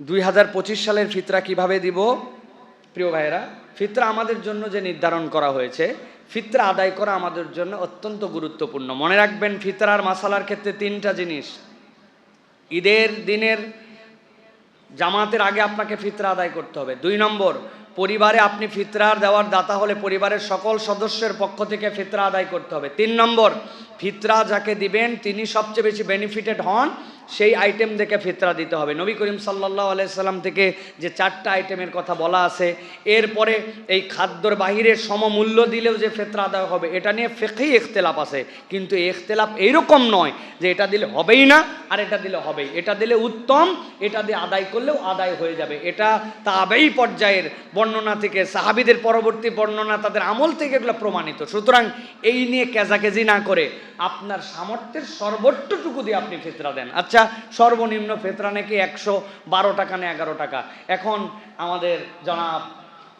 দুই হাজার পঁচিশ সালের ফিতরা কীভাবে দিব? প্রিয় ভাইয়েরা, ফিতরা আমাদের জন্য যে নির্ধারণ করা হয়েছে, ফিতরা আদায় করা আমাদের জন্য অত্যন্ত গুরুত্বপূর্ণ। মনে রাখবেন, ফিতরার মাসালার ক্ষেত্রে তিনটা জিনিস। ঈদের দিনের জামাতের আগে আপনাকে ফিতরা আদায় করতে হবে। দুই নম্বর, পরিবারে আপনি ফিতরার দেওয়ার দাতা হলে পরিবারের সকল সদস্যের পক্ষ থেকে ফিতরা আদায় করতে হবে। তিন নম্বর, ফিতরা যাকে দিবেন, তিনি সবচেয়ে বেশি বেনিফিটেড হন সেই আইটেম দেখে ফিতরা দিতে হবে। নবী করিম সাল্লাহ আলাইসাল্লাম থেকে যে চারটা আইটেমের কথা বলা আছে, এরপরে এই খাদ্যর বাহিরে সমমূল্য দিলেও যে ফেতরা আদায় হবে, এটা নিয়ে ফেকেই ইখতলাফ আছে। কিন্তু এই ইখতলাফ এইরকম নয় যে এটা দিলে হবেই না, আর এটা দিলে হবেই। এটা দিলে উত্তম, এটা দিয়ে আদায় করলেও আদায় হয়ে যাবে। এটা তাবেই পর্যায়ের বর্ণনা থেকে, সাহাবিদের পরবর্তী বর্ণনা তাদের আমল থেকে এগুলো প্রমাণিত। সুতরাং এই নিয়ে কেজাকেজি না করে আপনার সামর্থ্যের সর্বোচ্চটুকু দিয়ে আপনি ফেতরা দেন। আচ্ছা সর্বনিম্ন ফেতরা নাকি একশো বারো টাকা না এগারো টাকা। এখন আমাদের জনাব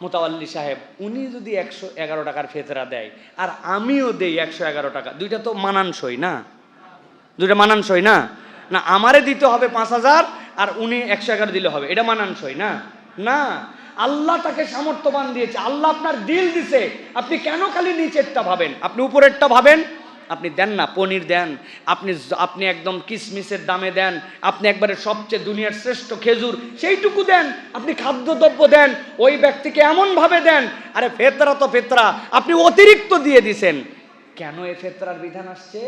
মোতাওয়াল্লি সাহেব, উনি যদি একশো এগারো টাকার ফেতরা দেয়, আর আমিও দেই একশো এগারো টাকা, দুইটা তো মানানসই না? দুইটা মানানসই না? না, আমারে দিতে হবে পাঁচ হাজার, আর উনি একশো এগারো দিলে হবে, এটা মানানসই না? না। আল্লাহ তাকে সামর্থ্যবান দিয়েছে, আল্লাহ আপনার দিল দিছে। আপনি কেন খালি নিচেরটা ভাবেন? আপনি উপরেরটা ভাবেন? আপনি দেন না, পনির দেন। আপনি আপনি একদম কিসমিসের দামে দেন। আপনি একবারে সবচেয়ে দুনিয়ার শ্রেষ্ঠ খেজুর, সেইটুকু দেন। আপনি খাদ্যদ্রব্য দেন, ওই ব্যক্তিকে এমনভাবে দেন, আরে ফেতরা তো ফেতরা, আপনি অতিরিক্ত দিয়ে দিছেন। কেন এ ফেতরার বিধান আসছে?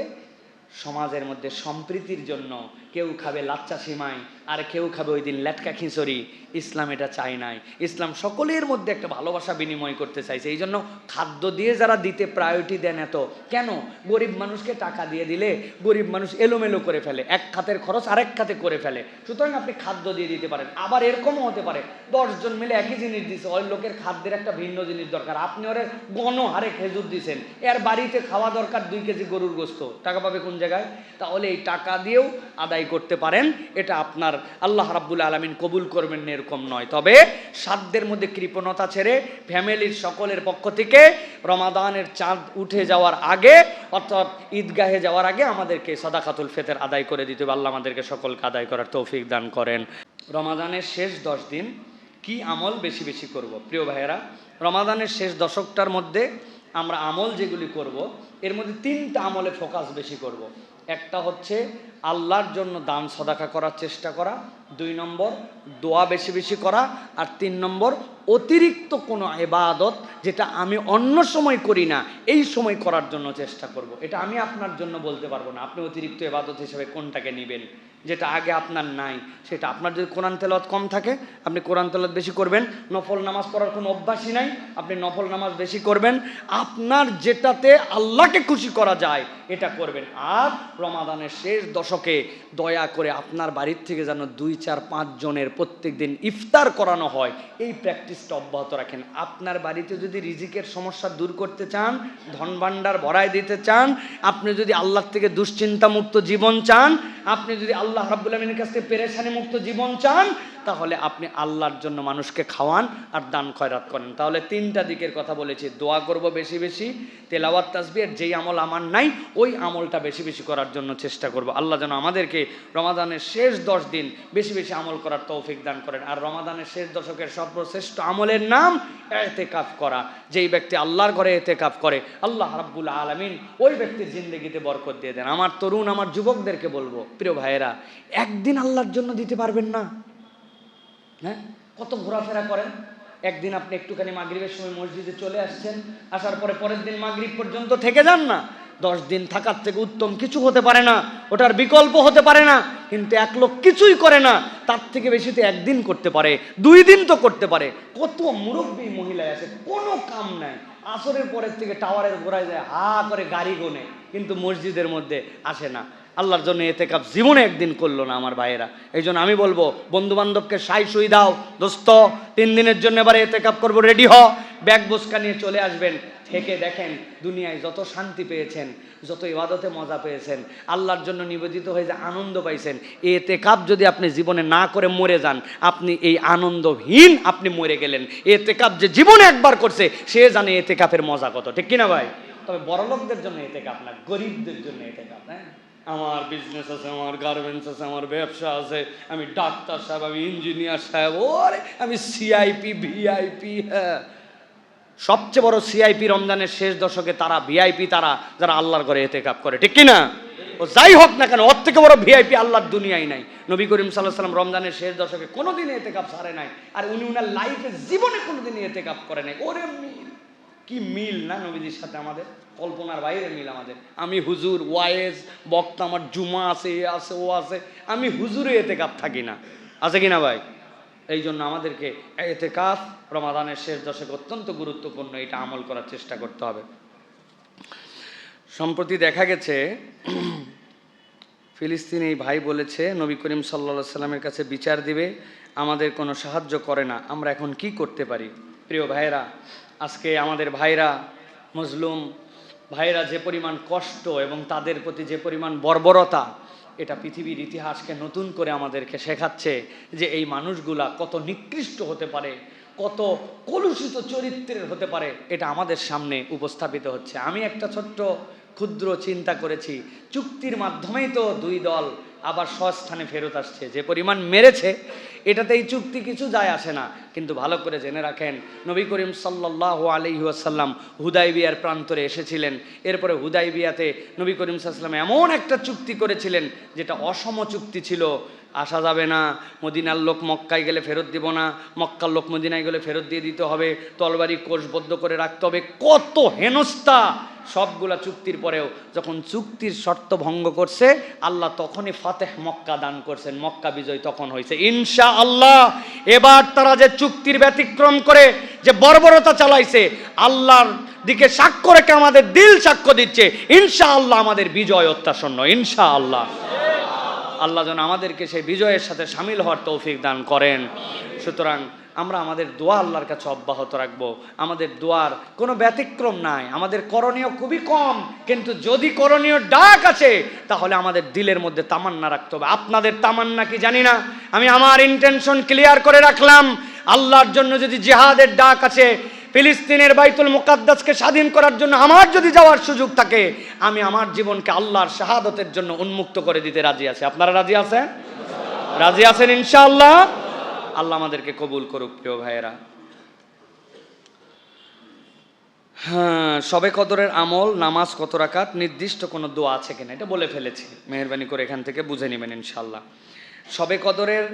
সমাজের মধ্যে সম্প্রীতির জন্য কেউ খাবে লাচ্চা সিমাই আর কেউ খাবে ওই দিন লেটকা খিচুড়ি। ইসলাম এটা চায় নাই। ইসলাম সকলের মধ্যে একটা ভালোবাসা বিনিময় করতে চাইছে। এই জন্য খাদ্য দিয়ে যারা দিতে প্রায়োরিটি দেন এত কেন? গরিব মানুষকে টাকা দিয়ে দিলে গরিব মানুষ এলোমেলো করে ফেলে। এক খাতের খরচ আরেক খাতে করে ফেলে। সুতরাং আপনি খাদ্য দিয়ে দিতে পারেন। আবার এরকমও হতে পারে। দশজন মিলে একই জিনিস দিছে, ওই লোকের খাদ্যের একটা ভিন্ন জিনিস দরকার। আপনি ওরে গণহারে খেজুর দিছেন। এর বাড়িতে খাওয়া দরকার দুই কেজি গরুর গোস্ত। টাকা পাবে কোন জায়গায়, তাহলে এই টাকা দিয়েও আদায় করতে পারেন। এটা আপনার আল্লাহ রাব্বুল আলমিন কবুল করবেন এরকম নয়। তবে সাধ্যের মধ্যে কৃপণতা ছেড়ে ফ্যামিলির সকলের পক্ষ থেকে রমাদানের চাঁদ উঠে যাওয়ার আগে, অর্থাৎ ঈদগাহে যাওয়ার আগে আমাদেরকে সদাকাতুল ফেতের আদায় করে দিতে হবে। আল্লাহ আমাদেরকে সকলকে আদায় করার তৌফিক দান করেন। রমাদানের শেষ দশ দিন কি আমল বেশি বেশি করব? প্রিয় ভাইয়েরা, রমাদানের শেষ দশকটার মধ্যে আমরা আমল যেগুলি করব, এর মধ্যে তিনটা আমলে ফোকাস বেশি করব। একটা হচ্ছে আল্লাহর জন্য দান সদাকা করার চেষ্টা করা, দুই নম্বর দোয়া বেশি বেশি করা, আর তিন নম্বর অতিরিক্ত কোনো এবাদত যেটা আমি অন্য সময় করি না, এই সময় করার জন্য চেষ্টা করব। এটা আমি আপনার জন্য বলতে পারব না। আপনি অতিরিক্ত এবাদত হিসেবে কোনটাকে নেবেন? যেটা আগে আপনার নাই, সেটা আপনার যদি কোরআন তেলত কম থাকে, আপনি কোরআন তেলত বেশি করবেন, নফল নামাজ পড়ার কোনো অভ্যাসই নাই, আপনি নফল নামাজ বেশি করবেন, আপনার যেটাতে আল্লাহকে খুশি করা যায়, এটা করবেন। আর রমাদানের শেষ দশকে দয়া করে আপনার বাড়ির থেকে যেন দুই, চার, পাঁচ জনের প্রত্যেক দিন ইফতার করানো হয়, এই প্র্যাকটিসটা অব্যাহত রাখেন। আপনার বাড়িতে যদি রিজিকের সমস্যা দূর করতে চান ধন ভাণ্ডার ভরায় দিতে চান, আপনি যদি আল্লাহর থেকে দুশ্চিন্তামুক্ত জীবন চান, আপনি যদি আল্লাহ রাব্বুল আলমীর কাছে পেরেছানি মুক্ত জীবন চান। তাহলে আপনি আল্লাহর জন্য মানুষকে খাওয়ান আর দান খয়রাত করেন। তাহলে তিনটা দিকের কথা বলেছি, দোয়া করব বেশি বেশি, তেলাওয়াত তাসবির যেই আমল আমার নাই, ওই আমলটা বেশি বেশি করার জন্য চেষ্টা করব। আল্লাহ যেন আমাদেরকে রমাদানের শেষ দশ দিন বেশি বেশি আমল করার তৌফিক দান করেন। আর রমাদানের শেষ দশকের সর্বশ্রেষ্ঠ আমলের নাম এতেকাফ করা। যেই ব্যক্তি আল্লাহর ঘরে এতেকাফ করে, আল্লাহ রাব্বুল আলমিন ওই ব্যক্তির জিন্দগিতে বরকত দিয়ে দেন। আমার তরুণ, আমার যুবকদেরকে বলব, প্রিয় ভাইয়েরা, একদিন আল্লাহর জন্য দিতে পারবেন না। হ্যাঁ? কত ঘোরাফেরা করেন? একদিন আপনি একটুখানি মাগরিবের সময় মসজিদে চলে আসছেন, আসার পরে পরের দিন মাগরিব পর্যন্ত থেকে যান না। দশ দিন থাকার থেকে উত্তম কিছু হতে পারে না, ওটার বিকল্প হতে পারে না, কিন্তু এক লোক কিছুই করে না, তার থেকে বেশি তো একদিন করতে পারে, দুই দিন তো করতে পারে। কত মুরব্বী মহিলায় আছে, কোনো কাম নাই। আসরের পরের থেকে টাওয়ারের গোড়ায় যায়, হা করে গাড়ি গোনে, কিন্তু মসজিদের মধ্যে আসে না। আল্লাহর জন্য এতে কাপ জীবনে একদিন করল না আমার ভাইয়েরা। এই জন্য আমি বলব বন্ধু বান্ধবকে সাই সুই দাও। দোস্ত, তিন দিনের জন্য এবারে এতে কাপ করব, রেডি হ। ব্যাগ বসকা নিয়ে চলে আসবেন। থেকে দেখেন, দুনিয়ায় যত শান্তি পেয়েছেন, যত ইবাদতে মজা পেয়েছেন, আল্লাহর জন্য নিবেদিত হয়ে যে আনন্দ পাইছেন এতে কাপ যদি আপনি জীবনে না করে মরে যান, আপনি এই আনন্দহীন আপনি মরে গেলেন। এতে কাপ যে জীবনে একবার করছে, সে জানে এতে কাপের মজা কত। ঠিক কিনা ভাই? তবে বড়লোকদের জন্য এতে কাপ না, গরিবদের জন্য এতে কাপ হ্যাঁ? আমার বিজনেস আছে, আমার গার্মেন্টস আছে, আমার ব্যবসা আছে, আমি ডাক্তার সাহেব, আমি ইঞ্জিনিয়ার সাহেব, ওরে, আমি সিআইপি ভিআইপি হ্যাঁ। সবচেয়ে বড় সিআইপি রমজানের শেষ দশকে তারা ভিআইপি তারা, যারা আল্লাহর ঘরে এতে কাপ করে, ঠিক কিনা? ও যাই হোক না কেন, ওর থেকে বড় ভিআইপি আল্লাহর দুনিয়ায় নাই। নবী করিম সাল্লাহ সাল্লাম রমজানের শেষ দশকে কোনোদিন এতে কাপ সারে নাই। আর উনি উনার লাইফে জীবনে কোনোদিন এতে কাপ করে নাই। ওরে কি মিল না নবীজির সাথে আমাদের? কল্পনার বাইরে মিল আমাদের। আমি হুজুর ওয়াইজ বক্তা, আমার জুমা আছে, এ আছে, ও আছে। আমি হুজুরে এতে কাপ থাকি না। আছে কিনা ভাই? এই জন্য আমাদেরকে এতে কাফ রমাদানের শেষ দশক অত্যন্ত গুরুত্বপূর্ণ এটা আমল করার চেষ্টা করতে হবে। সম্প্রতি দেখা গেছে, ফিলিস্তিন এই ভাই বলেছে, নবী করিম সাল্লা সাল্লামের কাছে বিচার দিবে, আমাদের কোনো সাহায্য করে না, আমরা এখন কি করতে পারি? প্রিয় ভাইরা আজকে আমাদের ভাইরা মজলুম, ভাইরা যে পরিমাণ কষ্ট এবং তাদের প্রতি যে পরিমাণ বর্বরতা, এটা পৃথিবীর ইতিহাসকে নতুন করে আমাদেরকে শেখাচ্ছে যে এই মানুষগুলা কত নিকৃষ্ট হতে পারে, কত কলুষিত চরিত্রের হতে পারে, এটা আমাদের সামনে উপস্থাপিত হচ্ছে। আমি একটা ছোট্ট, ক্ষুদ্র চিন্তা করেছি। চুক্তির মাধ্যমেই তো দুই দল আবার স্বস্থানে ফেরত আসছে। যে পরিমাণ মেরেছে এটাতে এই চুক্তি কিছু যায় আসে না। কিন্তু ভালো করে জেনে রাখেন, নবী করিম সাল্লাহ আলিহাসাল্লাম হুদাই বিয়ার প্রান্তরে এসেছিলেন। এরপরে হুদাই বিয়াতে নবী করিম সাল্লাম এমন একটা চুক্তি করেছিলেন, যেটা অসম চুক্তি ছিল। আসা যাবে না, মদিনার লোক মক্কায় গেলে ফেরত দিব না, মক্কার লোক মদিনায় গেলে ফেরত দিয়ে দিতে হবে, তলবারি কোষবদ্ধ করে রাখতে হবে। কত হেনস্থা! সবগুলা চুক্তির পরেও যখন চুক্তির শর্ত ভঙ্গ করছে, আল্লাহ তখনই ফাতেহ মক্কা দান করছেন। মক্কা বিজয় তখন হয়েছে। ইনশা আল্লাহ এবার তারা যে চুক্তির ব্যতিক্রম করে, যে বর্বরতা চালাইছে, আল্লাহর দিকে সাক্ষ্য রেখে আমাদের দিল সাক্ষ্য দিচ্ছে ইনশা আল্লাহ আমাদের বিজয় অত্যাসন্ন ইনশা আল্লাহ আল্লাহ যেন আমাদেরকে সেই বিজয়ের সাথে সামিল হওয়ার তৌফিক দান করেন। সুতরাং আমরা আমাদের দোয়া আল্লাহর কাছে অব্যাহত রাখব। আমাদের দোয়ার কোনো ব্যতিক্রম নাই। আমাদের করণীয় খুবই কম, কিন্তু যদি করণীয় ডাক আছে তাহলে আমাদের দিলের মধ্যে তামান্না রাখতে হবে। আপনাদের তামান্না কি জানি না? আমি আমার ইন্টেনশন ক্লিয়ার করে রাখলাম। আল্লাহর জন্য যদি জেহাদের ডাক আছে ফিলিস্তিনের বাইতুল মুকাদ্দাসকে স্বাধীন করার জন্য আমার যদি যাওয়ার সুযোগ থাকে, আমি আমার জীবনকে আল্লাহর শাহাদতের জন্য উন্মুক্ত করে দিতে রাজি আছি। আপনারা রাজি আছেন? রাজি আছেন ইনশাআল্লাহ? আল্লাহ আমাদেরকে কবুল করুক, প্রিয় ভাইয়েরা। হ্যাঁ সবে কদরের আমল, নামাজ কত রাকাত, নির্দিষ্ট কোনো দোয়া আছে কিনা? এটা বলে ফেলেছি। মেহরবানি করে এখান থেকে বুঝে নেবেন ইনশাল্লাহ সবে কদরের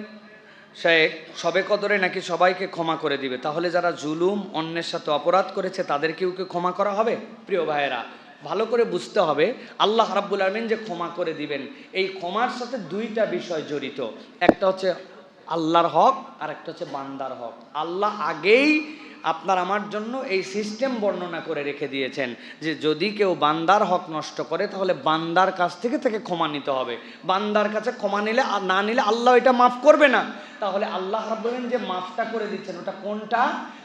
শেখ সবে কদরে নাকি সবাইকে ক্ষমা করে দিবে? তাহলে যারা জুলুম, অন্যের সাথে অপরাধ করেছে তাদেরকেও কি ক্ষমা করা হবে? প্রিয় ভাইয়েরা, ভালো করে বুঝতে হবে, আল্লাহ রাব্বুল আলমিন যে ক্ষমা করে দিবেন, এই ক্ষমার সাথে দুইটা বিষয় জড়িত। একটা হচ্ছে আল্লাহর হক আর একটা হচ্ছে বান্দার হক। আল্লাহ আগেই আপনার আমার জন্য এই সিস্টেম বর্ণনা করে রেখে দিয়েছেন যে যদি কেউ বান্দার হক নষ্ট করে, তাহলে বান্দার কাছ থেকে থেকে ক্ষমা নিতে হবে। বান্দার কাছে ক্ষমা নিলে আর না নিলে আল্লাহ এটা মাফ করবে না। তাহলে আল্লাহ রাব্বুল যে মাফটা করে দিচ্ছেন, ওটা কোনটা?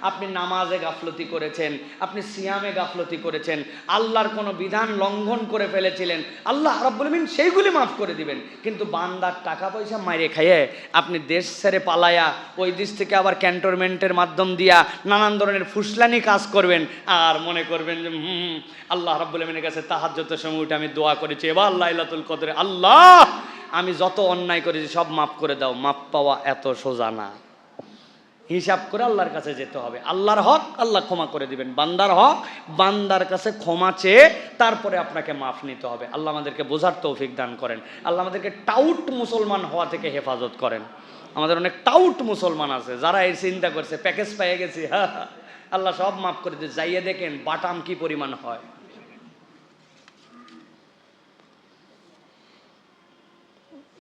আপনি নামাজে গাফলতি করেছেন, আপনি সিয়ামে গাফলতি করেছেন, আল্লাহর কোনো বিধান লঙ্ঘন করে ফেলেছিলেন, আল্লাহ রাব্বুল আমিন সেইগুলি মাফ করে দিবেন। কিন্তু বান্দার টাকা পয়সা মাইরে খাইয়ে আপনি দেশ ছেড়ে পালায়া, ওই দেশ থেকে আবার ক্যান্টনমেন্টের মাধ্যম দিয়া নানান ধরনের ফুসলানি কাজ করবেন আর মনে করবেন যে, হুম আল্লাহ রাব্বুল কাছে তাহার যত সময় উঠে আমি দোয়া করেছি। এবার আল্লাহ লাইলাতুল কদরে, আল্লাহ, আমি যত অন্যায় করেছি সব মাফ করে দাও। মাপ পাওয়া এত সোজা না। হিসাব করে আল্লাহর কাছে যেতে হবে। আল্লাহর হক আল্লাহ ক্ষমা করে দিবেন। বান্দার হক বান্দার কাছে ক্ষমা চেয়ে তারপরে আপনাকে মাফ নিতে হবে। আল্লাহ আমাদেরকে বোঝার তৌফিক দান করেন। আল্লাহ আমাদেরকে টাউট মুসলমান হওয়া থেকে হেফাজত করেন। আমাদের অনেক টাউট মুসলমান আছে, যারা এই চিন্তা করছে, প্যাকেজ পেয়ে গেছি হ্যাঁ আল্লাহ সব মাফ করে দিয়ে যাইয়ে দেখেন বাটাম কি পরিমাণ হয়।